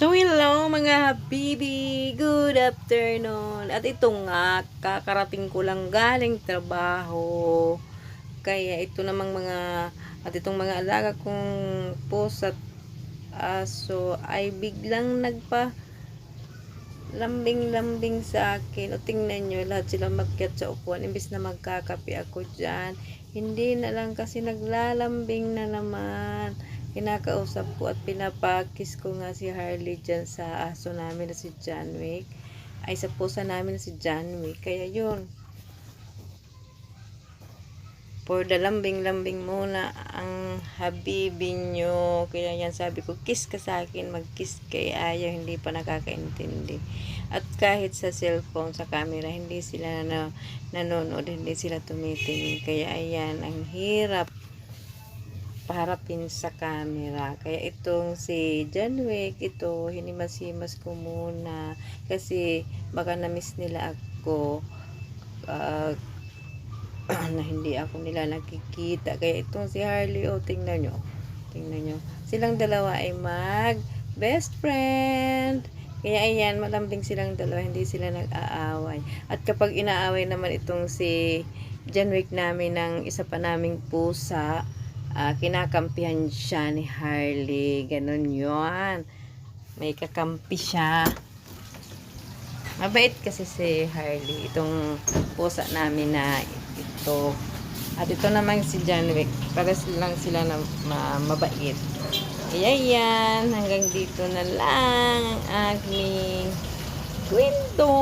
So hello mga habibi, good afternoon. At ito nga, kakarating ko lang galing trabaho. Kaya ito namang mga, at itong mga alaga kong pusa at aso ay biglang nagpa lambing-lambing sa akin. O tingnan nyo, lahat sila magkat sa upuan. Imbis na magkakapi ako dyan. Hindi na lang kasi naglalambing na naman. Kinakausap ko at pinapakis ko nga si Harley dyan sa aso namin na si John Wick. Ay sa pusa namin na si John Wick. Kaya yun. For the lambing-lambing muna ang habibi nyo. Kaya yan sabi ko, kiss ka sa akin, mag-kiss kay ayaw, hindi pa nakakaintindi. At kahit sa cellphone, sa camera, hindi sila na, nanonood, hindi sila tumitingin. Kaya ayan, ang hirap paharapin sa camera. Kaya itong si John Wick, ito, hinimas-himas ko muna. Kasi baka na-miss nila ako. ah, na hindi ako nila nakikita. Kaya itong si Harley, oh, tingnan nyo. Tingnan nyo. Silang dalawa ay mag best friend. Kaya ayan, malambing silang dalawa, hindi sila nag-aaway. At kapag inaaway naman itong si John Wick namin ng isa pa naming pusa, ah, kinakampihan siya ni Harley. Ganon yon May kakampi siya. Mabait kasi si Harley. Itong pusa namin na ito. At ito naman si John Wick. Para lang sila na ma- mabait. Kaya yan. Hanggang dito na lang ang aking kwento.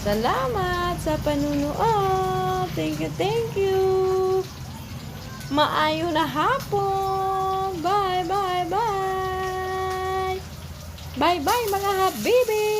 Salamat sa panunood. Thank you, thank you. Maayo na hapon. Bye, bye, bye. Bye, bye mga habibi.